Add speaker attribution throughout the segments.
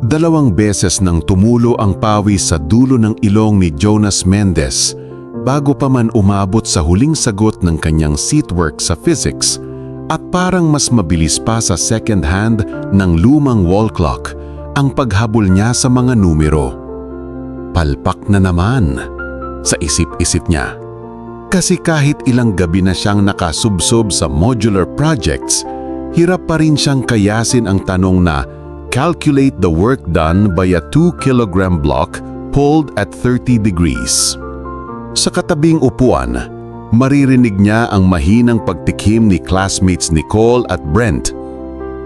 Speaker 1: Dalawang beses nang tumulo ang pawis sa dulo ng ilong ni Jonas Mendez bago pa man umabot sa huling sagot ng kanyang seatwork sa physics at parang mas mabilis pa sa second hand ng lumang wall clock ang paghabol niya sa mga numero. Palpak na naman sa isip-isip niya. Kasi kahit ilang gabi na siyang nakasubsob sa modular projects, hirap pa rin siyang kayasin ang tanong na calculate the work done by a 2 kilogram block pulled at 30 degrees. Sa katabing upuan, maririnig niya ang mahinang pagtikim ni classmates Nicole at Brent.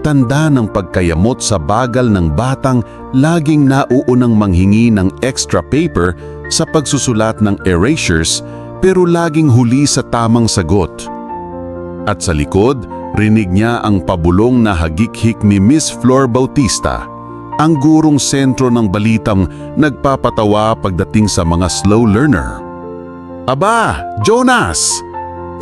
Speaker 1: Tanda ng pagkayamot sa bagal ng batang laging nauunang manghingi ng extra paper sa pagsusulat ng erasures pero laging huli sa tamang sagot. At sa likod, rinig niya ang pabulong na hagikhik ni Miss Flor Bautista, ang gurong sentro ng balitang nagpapatawa pagdating sa mga slow learner. Aba, Jonas!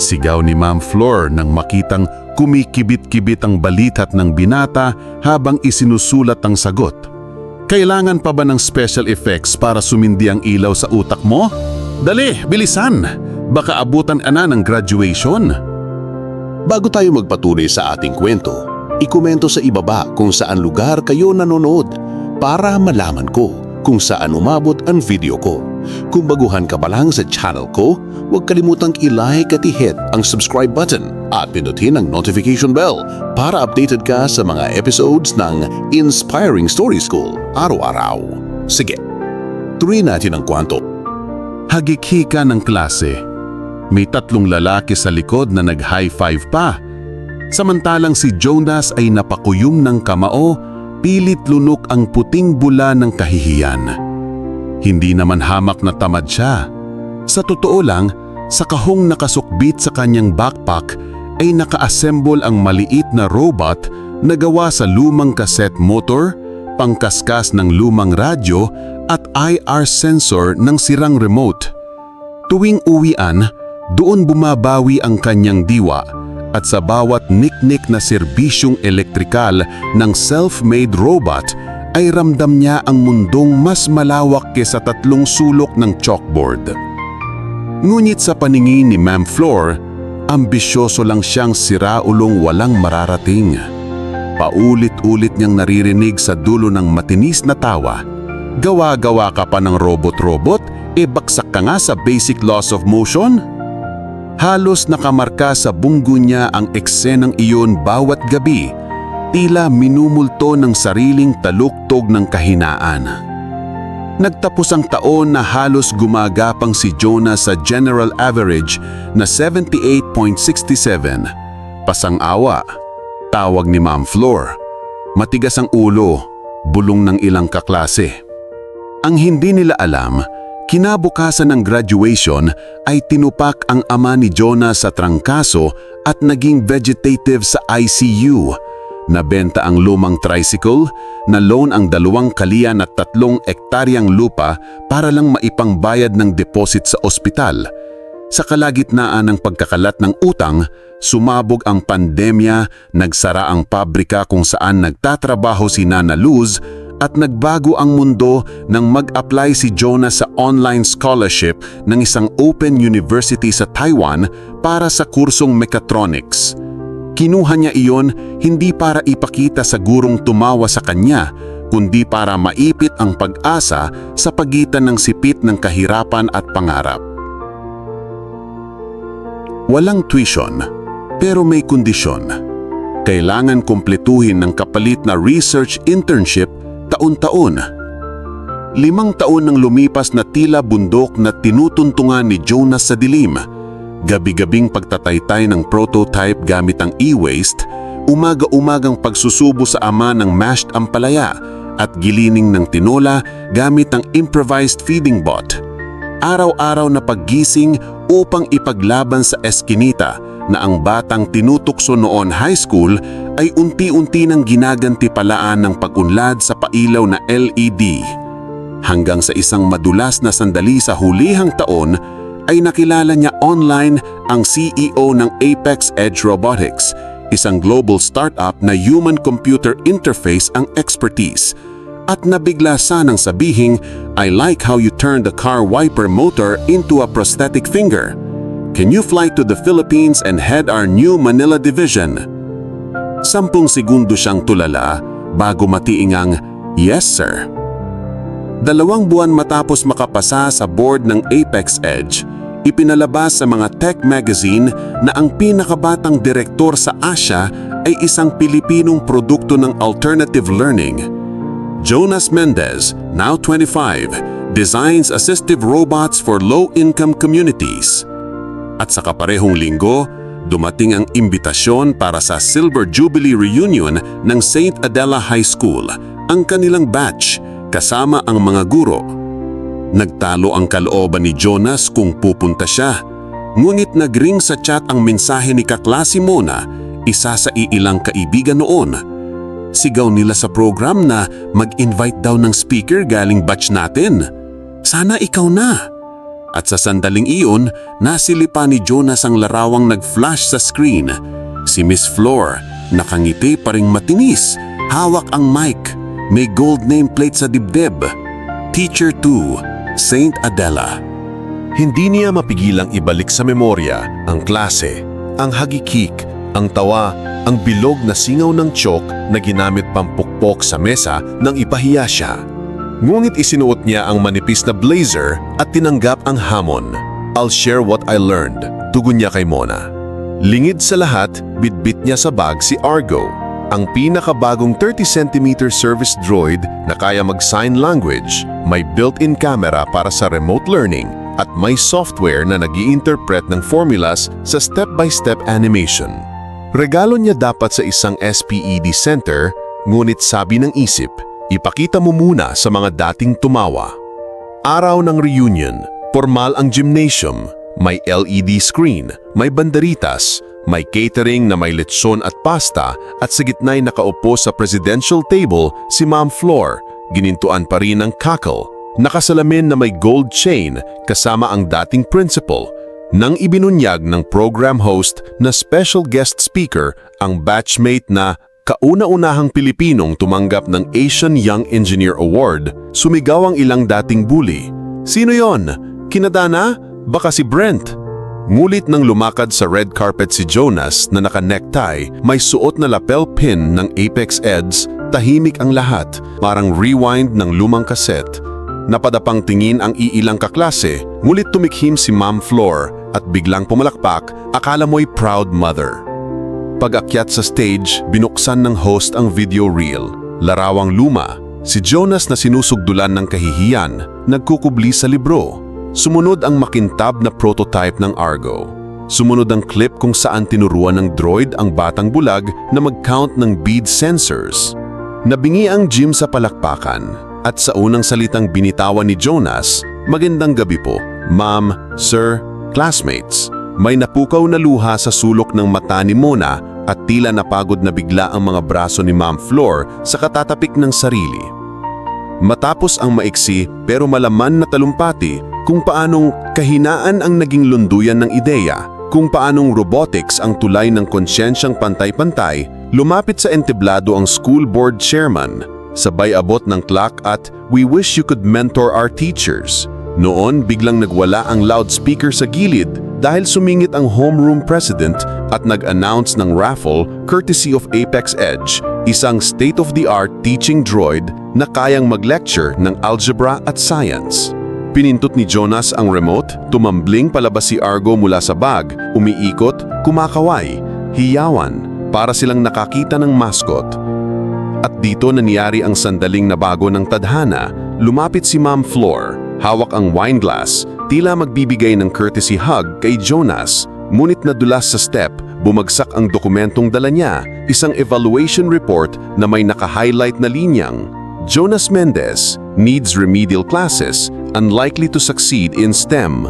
Speaker 1: Sigaw ni Ma'am Flor nang makitang kumikibit-kibit ang balitat ng binata habang isinusulat ang sagot. Kailangan pa ba ng special effects para sumindi ang ilaw sa utak mo? Dali, bilisan! Baka abutan ka na ng graduation.
Speaker 2: Bago tayo magpatuloy sa ating kwento, ikomento sa ibaba kung saan lugar kayo nanonood para malaman ko kung saan umabot ang video ko. Kung baguhan ka pa lang sa channel ko, huwag kalimutang i-like at i-hit ang subscribe button at pindutin ang notification bell para updated ka sa mga episodes ng Inspiring Story School araw-araw. Sige, tuloy natin ang kwanto.
Speaker 1: Hagikika ng klase. May tatlong lalaki sa likod na nag-high five pa. Samantalang si Jonas ay napakuyom ng kamao, pilit lunok ang puting bula ng kahihiyan. Hindi naman hamak na tamad siya. Sa totoo lang, sa kahong nakasukbit sa kanyang backpack ay naka-assemble ang maliit na robot na gawa sa lumang cassette motor, pangkaskas ng lumang radyo at IR sensor ng sirang remote. Tuwing uwian, doon bumabawi ang kanyang diwa at sa bawat niknik na serbisyong elektrikal ng self-made robot ay ramdam niya ang mundong mas malawak kesa tatlong sulok ng chalkboard. Ngunit sa paningin ni Ma'am Floor, ambisyoso lang siyang siraulong walang mararating. Paulit-ulit niyang naririnig sa dulo ng matinis na tawa. Gawa-gawa ka pa ng robot-robot, e baksak ka nga sa basic laws of motion? Halos nakamarka sa bunggo niya ang eksenang iyon bawat gabi, tila minumulto ng sariling taluktog ng kahinaan. Nagtapos ang taon na halos gumagapang si Jonah sa general average na 78.67. Pasang-awa, tawag ni Ma'am Floor. Matigas ang ulo, bulong ng ilang kaklase. Ang hindi nila alam, kinabukasan ng graduation ay tinupak ang ama ni Jonah sa trangkaso at naging vegetative sa ICU. Nabenta ang lumang tricycle, na loan ang dalawang kalian at tatlong ektaryang lupa para lang maipangbayad ng deposit sa ospital. Sa kalagitnaan ng pagkakalat ng utang, sumabog ang pandemya, nagsara ang pabrika kung saan nagtatrabaho si Nana Luz at nagbago ang mundo nang mag-apply si Jonah sa online scholarship ng isang open university sa Taiwan para sa kursong mechatronics. Kinuha niya iyon hindi para ipakita sa gurong tumawa sa kanya, kundi para maipit ang pag-asa sa pagitan ng sipit ng kahirapan at pangarap. Walang tuition, pero may kondisyon. Kailangan kumpletuhin ng kapalit na research internship taon-taon. Limang taon nang lumipas na tila bundok na tinutuntungan ni Jonas sa dilim. Gabi-gabing pagtataytay ng prototype gamit ang e-waste, umaga-umagang pagsusubo sa ama ng mashed ampalaya at gilining ng tinola gamit ang improvised feeding bot. Araw-araw na paggising upang ipaglaban sa eskinita na ang batang tinutukso noon high school ay unti-unti nang ginagantipalaan ng pag-unlad sa pailaw na LED. Hanggang sa isang madulas na sandali sa hulihang taon ay nakilala niya online ang CEO ng Apex Edge Robotics, isang global startup na human-computer interface ang expertise.
Speaker 3: At nabigla sanang sabihing, I like how you turned the car wiper motor into a prosthetic finger. Can you fly to the Philippines and head our new Manila division? Sampung segundo siyang tulala bago matiingang, Yes sir. Dalawang buwan matapos makapasa sa board ng Apex Edge, ipinalabas sa mga tech magazine na ang pinakabatang direktor sa Asia ay isang Pilipinong produkto ng alternative learning. Jonas Mendez, now 25, designs assistive robots for low-income communities. At sa kaparehong linggo, dumating ang imbitasyon para sa Silver Jubilee Reunion ng St. Adela High School, ang kanilang batch, kasama ang mga guro. Nagtalo ang kalooban ni Jonas kung pupunta siya. Ngunit nagring sa chat ang mensahe ni kaklase Mona, isa sa iilang kaibigan noon. Sigaw nila sa program na mag-invite daw ng speaker galing batch natin. Sana ikaw na. At sa sandaling iyon, nasilipa ni Jonas ang larawang nag-flash sa screen. Si Miss Floor, nakangiti pa ring matinis, hawak ang mic, may gold nameplate sa dibdib. Teacher 2, Saint Adela.
Speaker 1: Hindi niya mapigilang ibalik sa memorya ang klase, ang hagikik, ang tawa, ang bilog na singaw ng chok na ginamit pampukpok sa mesa nang ipahiya siya. Ngunit isinuot niya ang manipis na blazer at tinanggap ang hamon. I'll share what I learned, tugon niya kay Mona. Lingid sa lahat, bitbit niya sa bag si Argo, ang pinakabagong 30cm service droid na kaya mag-sign language, may built-in camera para sa remote learning at may software na nag interpret ng formulas sa step-by-step animation. Regalo niya dapat sa isang SPED center, ngunit sabi ng isip, ipakita mo muna sa mga dating tumawa. Araw ng reunion, formal ang gymnasium, may LED screen, may banderitas, may catering na may lechon at pasta at sa gitna'y nakaupo sa presidential table si Ma'am Flor, ginintuan pa rin ng cackle, nakasalamin na may gold chain kasama ang dating principal, nang ibinunyag ng program host na special guest speaker ang batchmate na kauna-unahang Pilipinong tumanggap ng Asian Young Engineer Award, sumigaw ang ilang dating bully. Sino yon? Kinadana? Baka si Brent. Ngulit nang lumakad sa red carpet si Jonas na naka-necktie, may suot na lapel pin ng Apex Eds, tahimik ang lahat, parang rewind ng lumang kaset. Napadapang tingin ang iilang kaklase, ngulit tumikhim si Ma'am Floor at biglang pumalakpak, akala mo'y proud mother. Pag-akyat sa stage, binuksan ng host ang video reel. Larawang luma, si Jonas na sinusugdulan ng kahihiyan, nagkukubli sa libro. Sumunod ang makintab na prototype ng Argo. Sumunod ang clip kung saan tinuruan ng droid ang batang bulag na mag-count ng bead sensors. Nabingi ang gym sa palakpakan at sa unang salitang binitawan ni Jonas, Magandang gabi po, ma'am, sir, classmates. May napukaw na luha sa sulok ng mata ni Mona at tila napagod na bigla ang mga braso ni Ma'am Floor sa katatapik ng sarili. Matapos ang maiksi pero malaman na talumpati kung paanong kahinaan ang naging lunduyan ng ideya, kung paanong robotics ang tulay ng konsyensyang pantay-pantay, lumapit sa entablado ang school board chairman, sabay abot ng clock at We wish you could mentor our teachers. Noon biglang nagwala ang loudspeaker sa gilid dahil sumingit ang homeroom president at nag-announce ng raffle courtesy of Apex Edge, isang state-of-the-art teaching droid na kayang mag-lecture ng algebra at science. Pinintot ni Jonas ang remote, tumambling palabas si Argo mula sa bag, umiikot, kumakaway, hiyawan, para silang nakakita ng mascot. At dito nangyari ang sandaling na bago ng tadhana, lumapit si Ma'am Floor, hawak ang wine glass, tila magbibigay ng courtesy hug kay Jonas, ngunit nadulas sa step, bumagsak ang dokumentong dala niya, isang evaluation report na may naka-highlight na linyang, Jonas Mendez needs remedial classes, unlikely to succeed in STEM.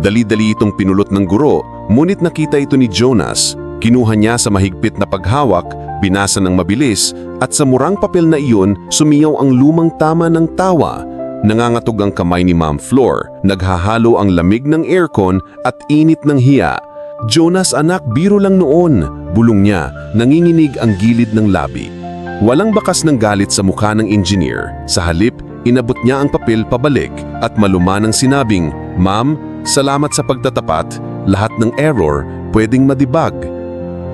Speaker 1: Dali-dali itong pinulot ng guro, ngunit nakita ito ni Jonas, kinuha niya sa mahigpit na paghawak, binasa ng mabilis, at sa murang papel na iyon, sumiyaw ang lumang tama ng tawa. Nangangatog ang kamay ni Ma'am Floor, naghahalo ang lamig ng aircon at init ng hiya. Jonas anak, biro lang noon, bulong niya, nanginginig ang gilid ng labi. Walang bakas ng galit sa mukha ng engineer. Sa halip, inabot niya ang papel pabalik at malumanang sinabing, Ma'am, salamat sa pagtatapat. Lahat ng error pwedeng madibag.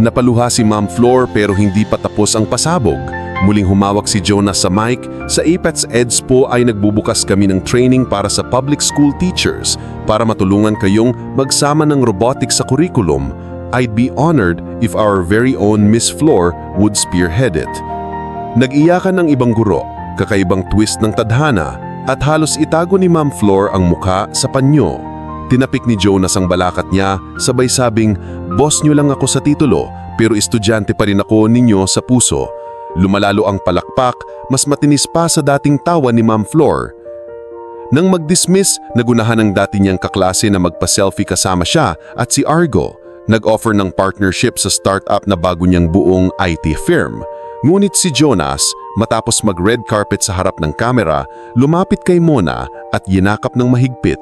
Speaker 1: Napaluha si Ma'am Floor pero hindi pa tapos ang pasabog. Muling humawak si Jonas sa mic. Sa Apex EDS po ay nagbubukas kami ng training para sa public school teachers para matulungan kayong magsama ng robotics sa curriculum. I'd be honored if our very own Miss Floor would spearhead it. Nag-iyakan ng ibang guro, kakaibang twist ng tadhana, at halos itago ni Ma'am Floor ang muka sa panyo. Tinapik ni Jonas ang balakat niya, sabay sabing, Boss niyo lang ako sa titulo, pero estudyante pa rin ako ninyo sa puso. Lumalalo ang palakpak, mas matinis pa sa dating tawa ni Ma'am Floor. Nang mag-dismiss, nagunahan ang dati niyang kaklase na magpa-selfie kasama siya at si Argo. Nag-offer ng partnership sa startup na bago niyang buong IT firm. Ngunit si Jonas, matapos mag-red carpet sa harap ng kamera, lumapit kay Mona at yinakap ng mahigpit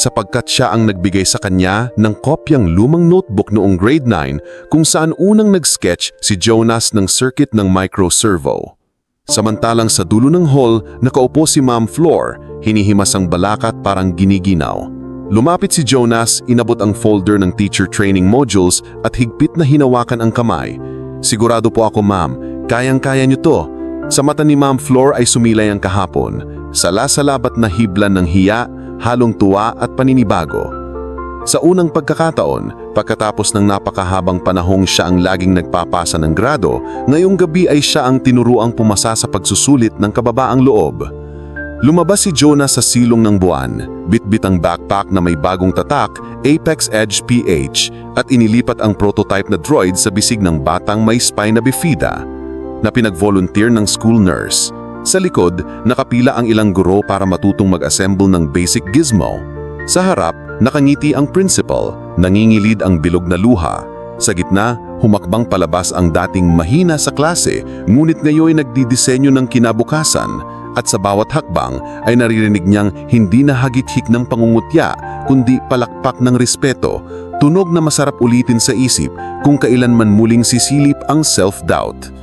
Speaker 1: sapagkat siya ang nagbigay sa kanya ng kopyang lumang notebook noong grade 9 kung saan unang nag-sketch si Jonas ng circuit ng microservo. Samantalang sa dulo ng hall, nakaupo si Ma'am Floor, hinihimas ang balakat parang giniginaw. Lumapit si Jonas, inabot ang folder ng teacher training modules at higpit na hinawakan ang kamay. Sigurado po ako ma'am, kayang-kaya niyo to. Sa mata ni Ma'am Floor ay sumilay ang kahapon. Sala-salabat na hiblan ng hiya, halong tuwa at paninibago. Sa unang pagkakataon, pagkatapos ng napakahabang panahong siya ang laging nagpapasa ng grado, ngayong gabi ay siya ang tinuruang pumasa sa pagsusulit ng kababaang loob. Lumabas si Jonah sa silong ng buwan, bitbit ang backpack na may bagong tatak, Apex Edge PH, at inilipat ang prototype na droid sa bisig ng batang may spina bifida na pinag-volunteer ng school nurse. Sa likod, nakapila ang ilang guro para matutong mag-assemble ng basic gizmo. Sa harap, nakangiti ang principal, nangingilid ang bilog na luha. Sa gitna, humakbang palabas ang dating mahina sa klase, ngunit ngayon nagdidisenyo ng kinabukasan. At sa bawat hakbang ay naririnig niyang hindi na hagit-hik ng pangungutya, kundi palakpak ng respeto, tunog na masarap ulitin sa isip kung kailan man muling sisilip ang self-doubt.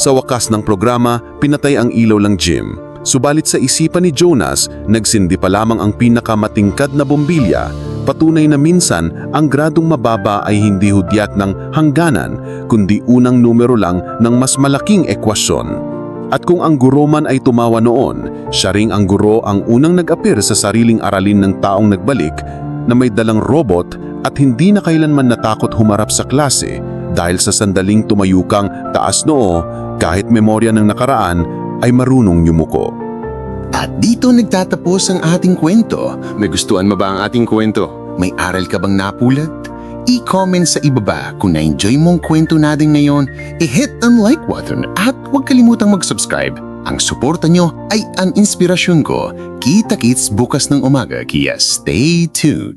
Speaker 1: Sa wakas ng programa, pinatay ang ilaw ng gym. Subalit sa isipan ni Jonas, nagsindi pa lamang ang pinakamatingkad na bombilya. Patunay na minsan, ang gradong mababa ay hindi hudyat ng hangganan, kundi unang numero lang ng mas malaking ekwasyon. At kung ang guro man ay tumawa noon, siya ring ang guro ang unang nag-apir sa sariling aralin ng taong nagbalik na may dalang robot at hindi na kailanman natakot humarap sa klase dahil sa sandaling tumayo kang taas noo kahit memorya ng nakaraan ay marunong yumuko.
Speaker 4: At dito nagtatapos ang ating kwento. Nagustuhan mo ba ang ating kwento? May aral ka bang napulot? I-comment sa ibaba kung na-enjoy mong kwento natin ngayon, i-hit ang like button at huwag kalimutang mag-subscribe. Ang suporta nyo ay ang inspirasyon ko. Kita-kits bukas ng umaga kaya stay tuned.